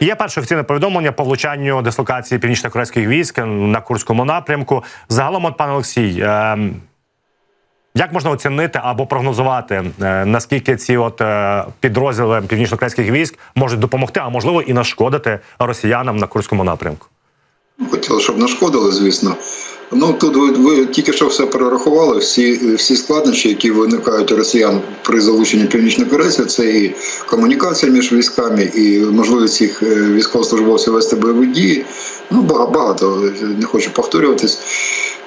Є перше офіційне повідомлення по влучанню дислокації північно-корейських військ на Курському напрямку. Загалом, от пане Олексій, е, як можна оцінити або прогнозувати, е, наскільки ці от е, підрозділи північно-корейських військ можуть допомогти, а можливо і нашкодити росіянам на Курському напрямку? Хотіли, щоб нашкодили, звісно. Ну тут ви, ви тільки що все перерахували. Всі всі складнощі, які виникають у росіян при залученні північнокорейців, це і комунікація між військами, і можливість їх е, військовослужбовців вести бойові дії. Ну багато не хочу повторюватись.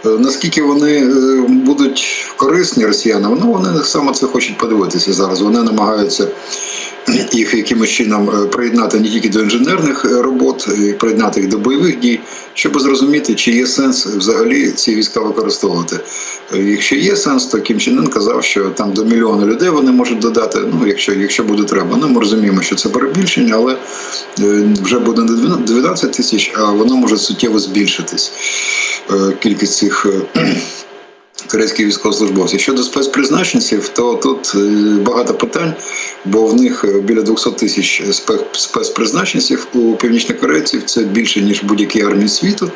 Е, Наскільки вони е, будуть корисні росіянам? Ну вони саме це хочуть подивитися зараз. Вони намагаються їх якимось чином е, приєднати не тільки до інженерних е, робот, приєднати їх до бойових дій, щоб зрозуміти, чи є сенс взагалі ці війська використовувати. Е, Якщо є сенс, то Кім Чен Ын казав, що там до мільйона людей вони можуть додати. Ну, якщо, якщо буде треба. Ну, ми розуміємо, що це перебільшення, але е, вже буде не 12 тисяч, а воно може суттєво збільшитись. Е, Кількість цих. Корейських військовослужбовців. Щодо спецпризначенців, то тут е, багато питань, бо в них е, біля 200 тисяч спе- спецпризначенців у північнокорейців. Це більше ніж будь-якій армії світу,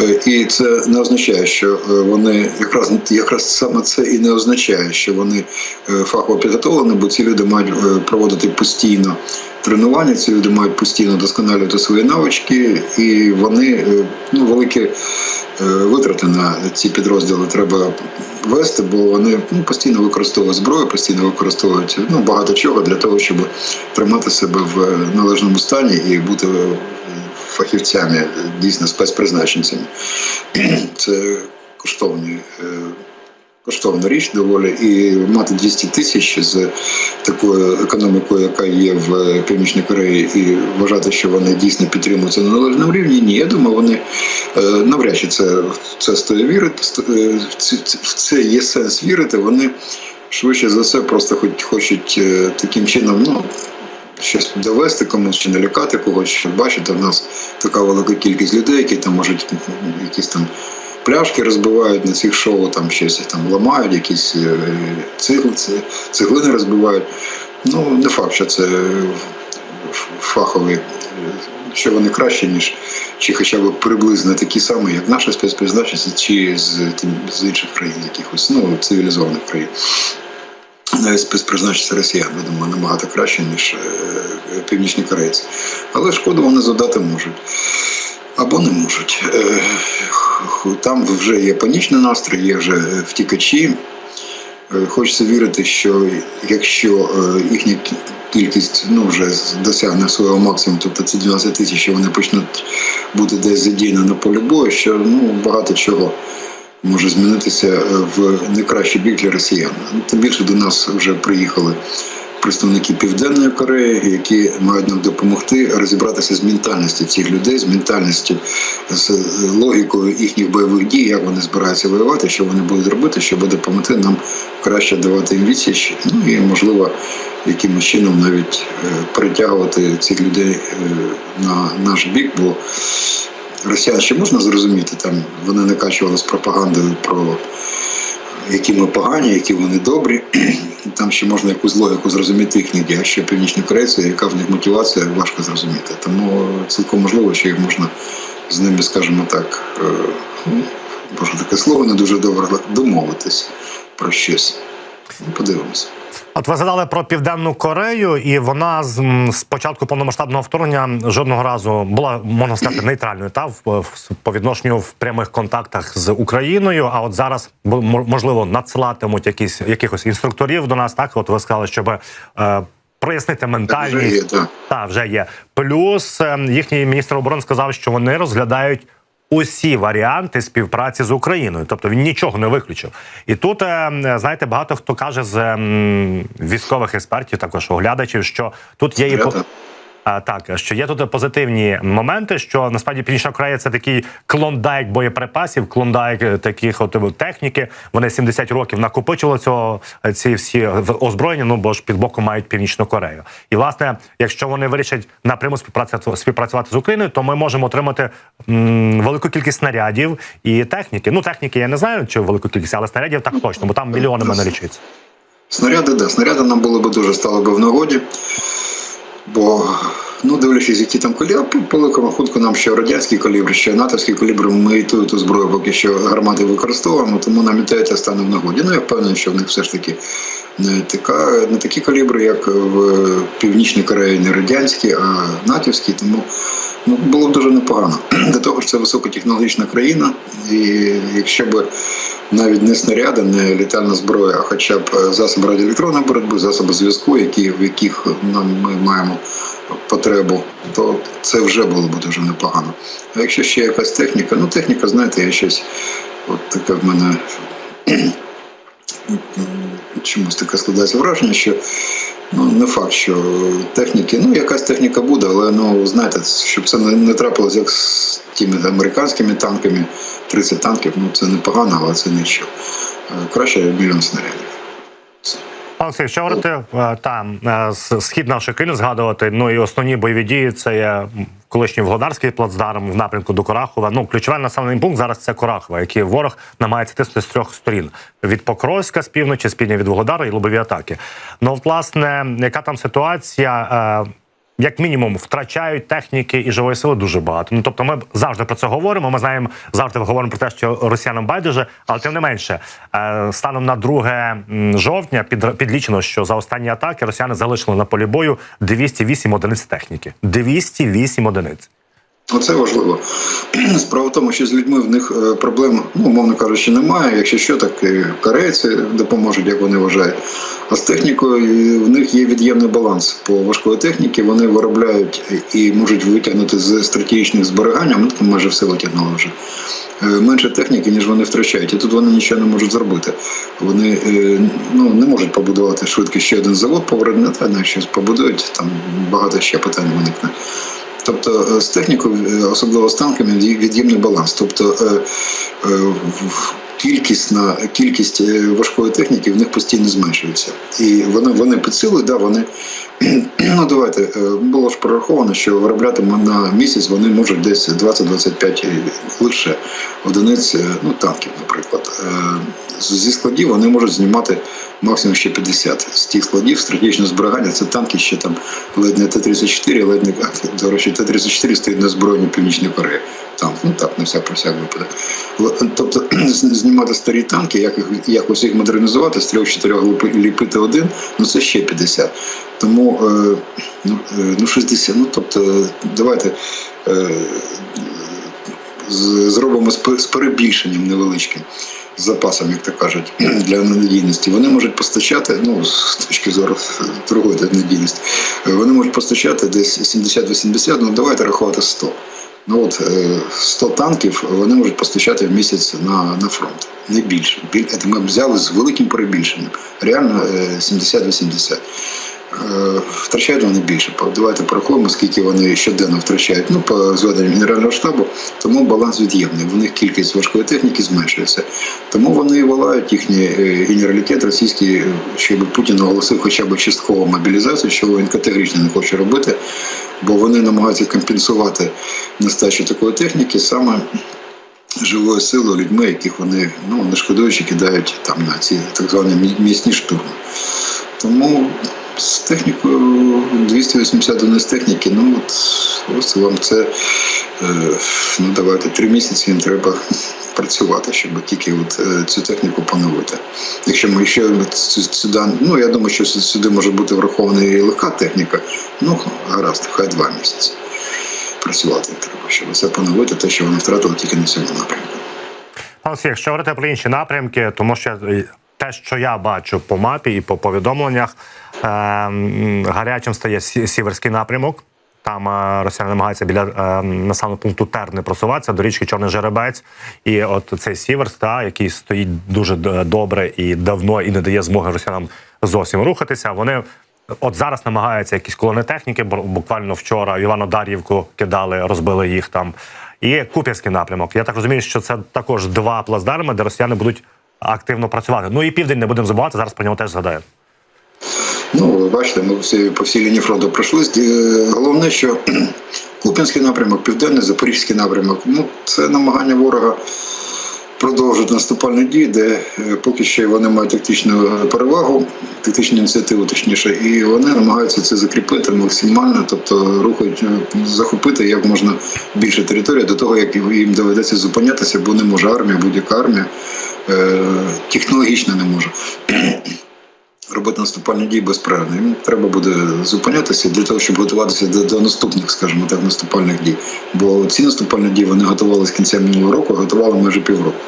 Е, і це не означає, що вони якраз якраз саме це і не означає, що вони фахово підготовлені, бо ці люди мають проводити постійно. Тренування ці люди мають постійно досконалювати свої навички, і вони е, ну великі е, витрати на ці підрозділи треба вести, бо вони ну, постійно використовують зброю, постійно використовують ну, багато чого для того, щоб тримати себе в належному стані і бути е, фахівцями, дійсно спецпризначенцями. Це коштовні. Коштовна річ доволі, і мати 200 тисяч з такою економікою, яка є в Північній Кореї, і вважати, що вони дійсно підтримуються на належному рівні. Ні, я думаю, вони е, навряд чи це, це стоїть вірити. е, в це є сенс вірити. Вони швидше за все просто хоч хочуть е, таким чином, ну. Щось довести комусь чи налякати когось, щоб бачите, в нас така велика кількість людей, які там можуть якісь там пляшки розбивають на цих шоу, там щось там ламають, якісь е, цигли, цеглини розбивають. Ну, не факт, що це фахові, е, що вони краще, ніж чи хоча б приблизно такі самі, як наші спецпризначенці, чи з, з інших країн, якихось ну, цивілізованих країн. Навіть спецпризначенці росіян, я думаю, набагато краще, ніж е, північні корейці. Але шкоду вони завдати можуть. Або не можуть. Е, Там вже є панічний настрій, є вже втікачі. Е, Хочеться вірити, що якщо е, їхня кількість ну, вже досягне свого максимуму, тобто це 12 тисяч, що вони почнуть бути десь задіяні на полі бою, що ну, багато чого може змінитися в найкращий бік для росіян. Тим більше до нас вже приїхали представники Південної Кореї, які мають нам допомогти розібратися з ментальністю цих людей, з ментальністю, з логікою їхніх бойових дій, як вони збираються воювати, що вони будуть робити, щоб допомогти нам краще давати їм відсіч, ну і можливо якимось чином навіть е, притягувати цих людей е, на наш бік, бо росіян ще можна зрозуміти, там вони накачували з пропагандою про які ми погані, які вони добрі. Там ще можна якусь логіку зрозуміти їхніх дій, а ще північні корейці, яка в них мотивація, важко зрозуміти. Тому цілком можливо, що їх можна з ними, скажімо так, е, ну, може таке слово не дуже добре, домовитись про щось. Подивимося. От ви згадали про південну Корею, і вона з, з початку повномасштабного вторгнення жодного разу була можна сказати нейтральною та в, в- по відношенню в прямих контактах з Україною. А от зараз можливо надсилатимуть якісь якихось інструкторів до нас. Так, от ви сказали, щоб е, прояснити ментальність. вже є, так. Та вже є. Плюс е, їхній міністр оборони сказав, що вони розглядають. Усі варіанти співпраці з Україною, тобто він нічого не виключив. І тут е, знаєте, багато хто каже з військових експертів, також оглядачів, що тут є і так, що є тут позитивні моменти, що насправді Північна Корея це такий клондайк боєприпасів, клондайк е, таких от е, техніки. Вони 70 років накопичили цього е, ці всі озброєння. Ну бо ж під боком мають Північну Корею. І власне, якщо вони вирішать напряму співпрацювати, співпрацювати з Україною, то ми можемо отримати м, велику кількість снарядів і техніки. Ну техніки я не знаю, чи велику кількість, але снарядів так точно, бо там мільйонами налічується. Снаряди, да, снаряди нам було би дуже стало би в нагоді, бо Ну, дивлячись, які там калібри, по великому рахунку нам ще радянські калібри, ще натовські калібри, ми і ту, ту зброю поки що гармати використовуємо, тому нам і те стане в нагоді. Ну, я впевнений, що в них все ж таки не, така, не такі калібри, як в Північній Кореї, не радянські, а натівські, тому ну, було б дуже непогано. До того ж, це високотехнологічна країна, і якщо б навіть не снаряди, не літальна зброя, а хоча б е, засоби радіоелектронної боротьби, засоби зв'язку, які, в яких нам ми маємо потребу, то це вже було б дуже непогано. А якщо ще якась техніка, ну техніка, знаєте, є щось, от таке в мене чомусь таке складається враження, що ну не факт, що техніки, ну якась техніка буде, але ну знаєте, щоб це не, не трапилось як з тими американськими танками, 30 танків, ну це непогано, але це нічого. Е, Краще мільйон снарядів. Олексій, що говорити е, там е, схід нашої країни згадувати, ну і основні бойові дії це є колишній Вгодарський плацдарм в напрямку до Корахова. Ну ключовий населений пункт зараз це Корахова, який ворог намагається тиснути з трьох сторін: від Покровська з півночі, з півдня від Вугледара і лобові атаки. Ну, власне, яка там ситуація? Як мінімум втрачають техніки і живої сили дуже багато. Ну тобто, ми завжди про це говоримо. Ми знаємо завжди говоримо про те, що росіянам байдуже, але тим не менше, е, станом на 2 жовтня підлічено, що за останні атаки росіяни залишили на полі бою 208 одиниць техніки. 208 одиниць. Оце важливо. Справа в тому, що з людьми в них е, проблем, ну, умовно кажучи, немає. Якщо що, так і корейці допоможуть, як вони вважають. А з технікою в них є від'ємний баланс по важкої техніки. Вони виробляють і можуть витягнути з стратегічних зберігань, а ми там майже все витягнули вже. Е, Менше техніки, ніж вони втрачають. І тут вони нічого не можуть зробити. Вони е, ну, не можуть побудувати швидко ще один завод по виробництву, навіть щось побудують, там багато ще питань виникне. Тобто е, з технікою, е, особливо з танками, від'ємний баланс. Тобто в- кількісна кількість е, важкої техніки в них постійно зменшується. І вони, вони підсилують, да, вони ну давайте е, було ж прораховано, що виробляти на місяць вони можуть десь 20-25 лише одиниць е, ну, танків, наприклад. Зі складів вони можуть знімати максимум ще 50. З тих складів стратегічного зберігання це танки ще там ледь не Т-34, ледь не до речі, Т-34 стоїть на збройні Північної Кореї. Танк, ну так, на всяк про всяк випадок. Знімати старі танки, як, їх- як їх модернізувати, з трьох-чотирьох ліпи- ліпити один, ну це ще 50. Тому е, ну, е, ну 60, ну тобто давайте. Е, зробимо з перебільшенням невеличким запасом, як то кажуть, для надійності. Вони можуть постачати, ну з точки зору другої надійності, вони можуть постачати десь 70-80, ну давайте рахувати 100. Ну от е, 100 танків вони можуть постачати в місяць на, на фронт. Не більше. Біль- це Ми взяли з великим перебільшенням. Реально е, 70-80. Е, Втрачають вони більше. Давайте порахуємо, скільки вони щоденно втрачають. Ну, по зведенням Генерального штабу, тому баланс від'ємний. В них кількість важкої техніки зменшується. Тому вони волають їхній е, генералітет російський, щоб Путін оголосив хоча б часткову мобілізацію, що він категорично не хоче робити, бо вони намагаються компенсувати нестачу такої техніки саме живою силою людьми, яких вони ну, не шкодуючи кидають там на ці так звані мі- м'ясні штурми. Тому з технікою 280 одиниць техніки, ну от ось вам це е, ну давайте три місяці їм треба працювати, щоб тільки от е, цю техніку поновити. Якщо ми ще сюди, ну я думаю, що сюди може бути врахована і легка техніка, ну гаразд, хай два місяці. Працювати треба, щоб це поновити, те, що вони втратили тільки на цьому напрямку. Пане Олексій, якщо говорити про інші напрямки, тому що е, те, що я бачу по мапі і по повідомленнях, гарячим стає сіверський напрямок. Там е, росіяни намагаються біля е, населеного пункту Терни просуватися до річки Чорний Жеребець. І от цей Сіверс, та, який стоїть дуже добре і давно і не дає змоги росіянам зовсім рухатися. Вони от зараз намагаються якісь колони техніки. Буквально вчора Івано-Дар'ївку кидали, розбили їх там. І Куп'янський напрямок. Я так розумію, що це також два плацдарми, де росіяни будуть активно працювати. Ну і південь не будемо забувати. Зараз про нього теж згадаємо. Ну, ви бачите, ми всі по всій лінії фронту пройшли. Е, Головне, що Куп'янський напрямок, Південний, Запорізький напрямок ну, це намагання ворога продовжують наступальні дії, де е, поки що вони мають тактичну перевагу, тактичну ініціативу, точніше, і вони намагаються це закріпити максимально, тобто рухають е, захопити як можна більше території до того, як їм доведеться зупинятися, бо не може армія, будь-яка армія технологічно не може. Робити наступальні дії безперервно. Їм треба буде зупинятися для того, щоб готуватися до, до наступних, скажімо так, наступальних дій. Бо ці наступальні дії вони готували з кінця минулого року, готували майже півроку.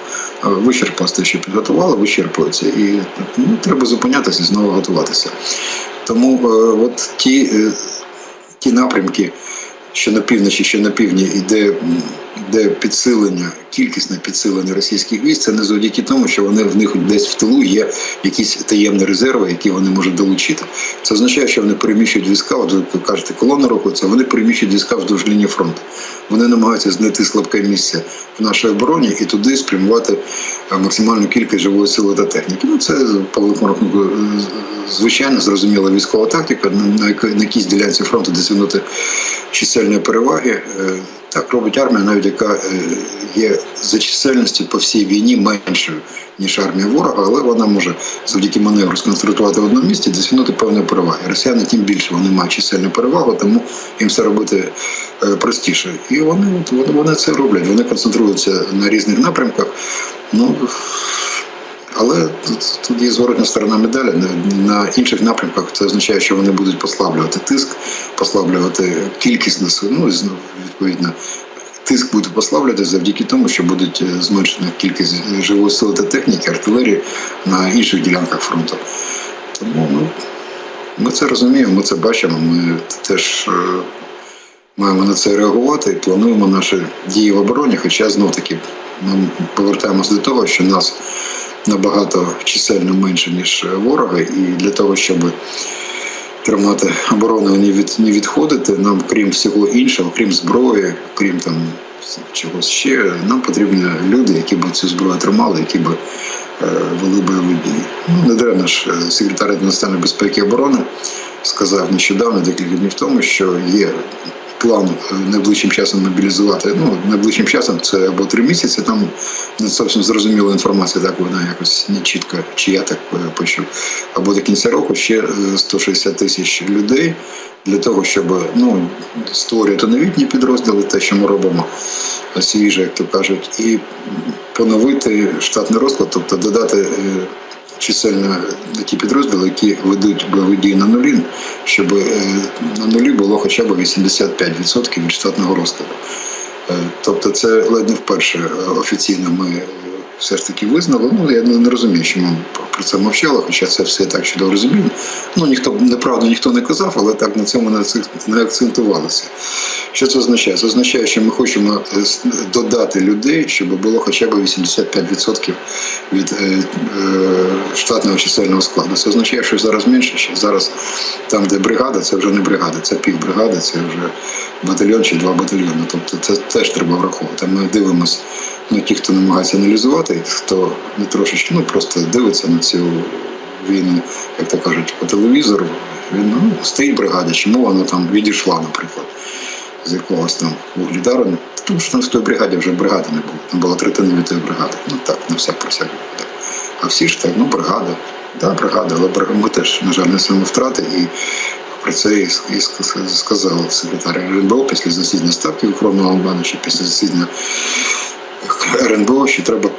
Вичерпалось те, що підготували, вичерпується. І ну, треба зупинятися і знову готуватися. Тому е, от ті, е, ті напрямки, що на півночі, що на півдні, іде де підсилення, кількісне підсилення російських військ, це не завдяки тому, що вони в них десь в тилу є якісь таємні резерви, які вони можуть долучити. Це означає, що вони переміщують війська, от ви кажете, колона рухається, вони переміщують війська вздовж лінії фронту. Вони намагаються знайти слабке місце в нашій обороні і туди спрямувати е, максимальну кількість живої сили та техніки. Ну це по великому рахунку е, звичайно зрозуміла військова тактика, на, якійсь ділянці фронту досягнути чисельної переваги. Е, Так робить армія, навіть яка е, є за чисельністю по всій війні меншою, ніж армія ворога, але вона може завдяки маневру сконцентрувати в одному місці, досягнути певної переваги. Росіяни тим більше вони мають чисельну перевагу, тому їм це робити е, простіше. І вони, вони, вони це роблять. Вони концентруються на різних напрямках. Ну але тут, тут є зворотна сторона медалі. На, інших напрямках це означає, що вони будуть послаблювати тиск, послаблювати кількість нас- ну, відповідно. Тиск буде послаблювати завдяки тому, що будуть е, зменшена кількість живої сили та техніки, артилерії на інших ділянках фронту. Тому ну, ми це розуміємо, ми це бачимо. Ми теж е, маємо на це реагувати і плануємо наші дії в обороні. Хоча знов таки ми повертаємось до того, що нас набагато чисельно менше, ніж ворога, і для того, щоб тримати оборону, не від не відходити, нам, крім всього іншого, крім зброї, крім там чогось ще, нам потрібні люди, які б цю зброю тримали, які б е, вели бойові дії. Ну, не даремно ж е, секретар національної безпеки і оборони сказав нещодавно, декілька днів тому, що є план е, найближчим часом мобілізувати. Ну, найближчим часом це або три місяці, там не зовсім зрозуміла інформація, так вона якось не чітко, чи я так е, почув. Або до кінця року ще е, 160 тисяч людей для того, щоб ну, створювати новітні підрозділи, те, що ми робимо е, свіже, як то кажуть, і поновити штатний розклад, тобто додати. Чисельно ті підрозділи, які ведуть бойові дії на нулі, щоб е, на нулі було хоча б 85% від штатного розкладу. Тобто це ледь не вперше е, офіційно ми все ж таки визнали. Ну я не розумію, що ми про це мовчали, хоча це все так чудово розуміємо. Ну ніхто неправду ніхто не казав, але так на цьому не акцентувалося. Що це означає? Це означає, що ми хочемо е, додати людей, щоб було хоча б 85% від е, е, штатного чисельного складу. Це означає, що зараз менше, що зараз там, де бригада, це вже не бригада, це півбригади, це вже батальйон чи два батальйони. Тобто це теж треба враховувати. Ми дивимося, ну ті, хто намагається аналізувати, хто не трошечки, ну просто дивиться на цю війну, як то кажуть, по телевізору. Він ну, стоїть бригада, чому вона там відійшла, наприклад, з якогось там вугледару. Тому що там в той бригаді вже бригади не було. Там була третина від тої бригади. Ну так, на всяк про всяк. А всі ж так, ну бригада. Да, бригада, але ми теж, на жаль, несемо втрати і про це і, сказав секретар РНБО після засідання ставки Албану, чи після засідання РНБО, що треба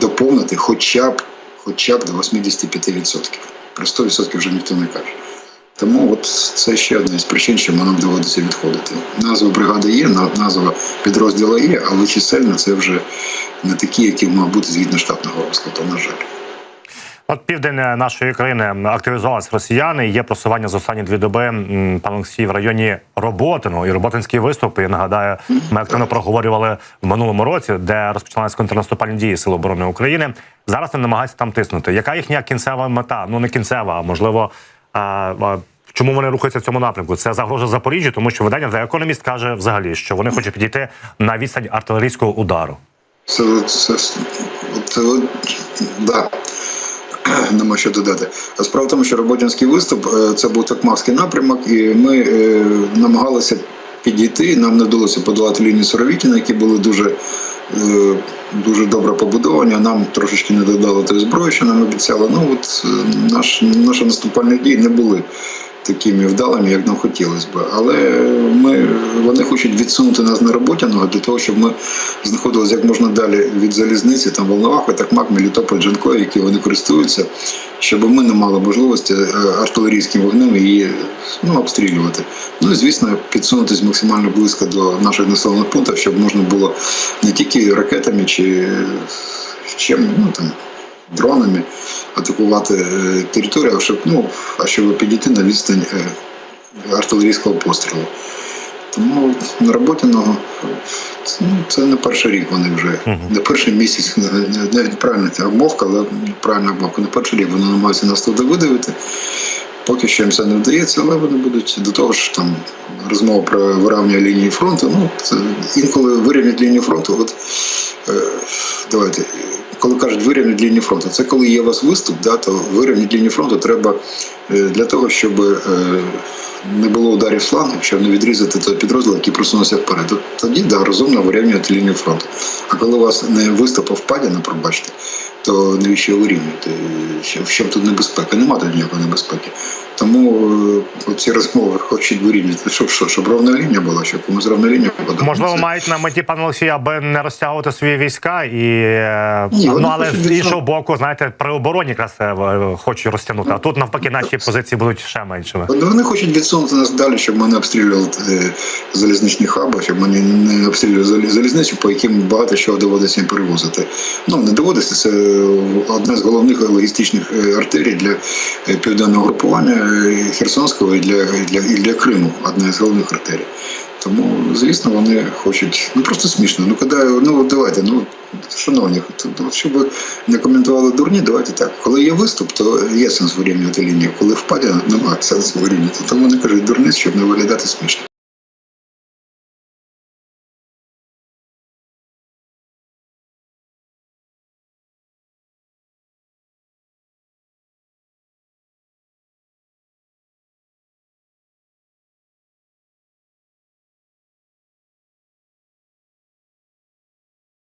доповнити хоча б, хоча б до 85%. Про 100% вже ніхто не каже. Тому от це ще одна із причин, що нам доводиться відходити. Назва бригади є, назва підрозділу є, але чисельно це вже не такі, які мав бути згідно штатного розкладу, на жаль. От південь нашої країни активізувалися росіяни. Є просування за останні дві доби. Пан Олексій в районі Роботино і Роботинський виступ. Я нагадаю, ми активно проговорювали в минулому році, де розпочалися контрнаступальні дії Сил оборони України. Зараз вони намагаються там тиснути. Яка їхня кінцева мета? Ну не кінцева, а можливо. А, Чому вони рухаються в цьому напрямку? Це загрожа Запоріжжю, тому що видання The Economist каже взагалі, що вони хочуть підійти на відстань артилерійського удару. Це, це, це, це, да. Нема що додати. Справа в тому, що Роботинський виступ е, це був Токмакський напрямок, і ми е, намагалися підійти. Нам не вдалося подолати лінію Соровітіна, які були дуже е, дуже добре побудовані. Нам трошечки не додали тої зброї, що нам обіцяли. Ну от наш, наші наступальні дії не були такими вдалими, як нам хотілося б. Але ми, вони хочуть відсунути нас на роботяного для того, щоб ми знаходилися як можна далі від залізниці, там Волновахи, Такмак, Мелітополь, Джанкої, які вони користуються, щоб ми не мали можливості е, артилерійським вогнем її ну, обстрілювати. Ну і звісно, підсунутися максимально близько до наших населених пунктів, щоб можна було не тільки ракетами чи чим, ну там дронами атакувати е, територію, а щоб ну а щоб підійти на відстань е, артилерійського пострілу. Тому на роботі ну, ну, це не перший рік вони вже, не перший місяць, навіть правильно це обмовка, але правильна обмовка. Не перший рік вони намагаються нас туди видавити. Поки що їм це не вдається, але вони будуть до того ж там розмова про вирівнювання лінії фронту. Ну, це інколи вирівнять лінію фронту. От е, давайте, коли кажуть вирівнять лінію фронту, це коли є у вас виступ, да, то вирівняти лінію фронту треба е, для того, щоб е, не було ударів флангів, щоб не відрізати той підрозділ, який просунувся вперед. От Тоді да, розумно вирівнювати лінію фронту. А коли у вас не виступ, а впадіна, пробачте, то навіщо його вирівнювати? В чому тут небезпека? Нема тут ніякої небезпеки. Тому е, ці розмови хочуть вирівняти. Щоб що, щоб ровна лінія була, щоб комусь ровна лінія подобається. Можливо, мають на меті пане Олексій, аби не розтягувати свої війська, і Ні, ну але з іншого боку, знаєте, при обороні якраз е, хочуть розтягнути. А тут навпаки, наші позиції будуть ще меншими. Вони хочуть відсунути нас далі, щоб ми не обстрілювали е, залізничні хаби, щоб ми не- обстрілювали залі- залізницю, по яким багато чого доводиться їм перевозити. Ну не доводиться, це одна з головних логістичних е, артерій для е, південного групування е, Херсонського і для, і для, і для Криму, одна з головних артерій. Тому, звісно, вони хочуть. Ну просто смішно. Ну коли, ну давайте, ну шановні, то щоб не коментували дурні, давайте так. Коли є виступ, то є сенс вирівнювати лінію. Коли впаде, немає сенсу вирівнювати. Тому вони кажуть дурниць, щоб не виглядати смішно.